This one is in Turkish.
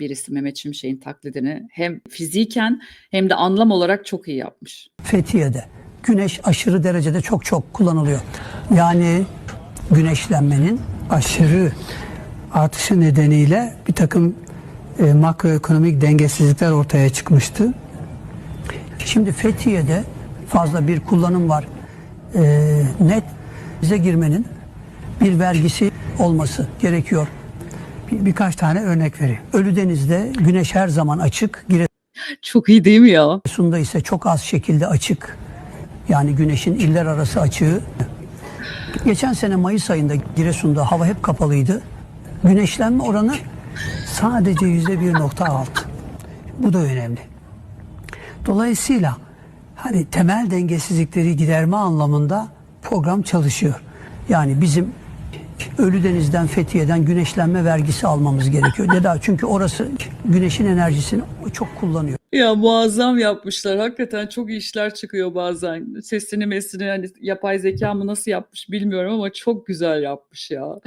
birisi Mehmet Şimşek'in taklidini. Hem fiziken hem de anlam olarak çok iyi yapmış. Fethiye'de güneş aşırı derecede çok çok kullanılıyor. Yani güneşlenmenin aşırı artışı nedeniyle bir takım e, makroekonomik dengesizlikler ortaya çıkmıştı. Şimdi Fethiye'de fazla bir kullanım var. E, net bize girmenin bir vergisi olması gerekiyor. Bir, birkaç tane örnek vereyim. Ölüdeniz'de güneş her zaman açık. Çok iyi değil mi ya? Giresun'da ise çok az şekilde açık. Yani güneşin iller arası açığı. Geçen sene Mayıs ayında Giresun'da hava hep kapalıydı. Güneşlenme oranı sadece yüzde 1.6. Bu da önemli. Dolayısıyla hani temel dengesizlikleri giderme anlamında program çalışıyor. Yani bizim Ölüdeniz'den, Fethiye'den güneşlenme vergisi almamız gerekiyor. Neden? Çünkü orası güneşin enerjisini çok kullanıyor. Ya muazzam yapmışlar. Hakikaten çok iyi işler çıkıyor bazen. Sesini mesini hani yapay zeka mı nasıl yapmış bilmiyorum ama çok güzel yapmış ya.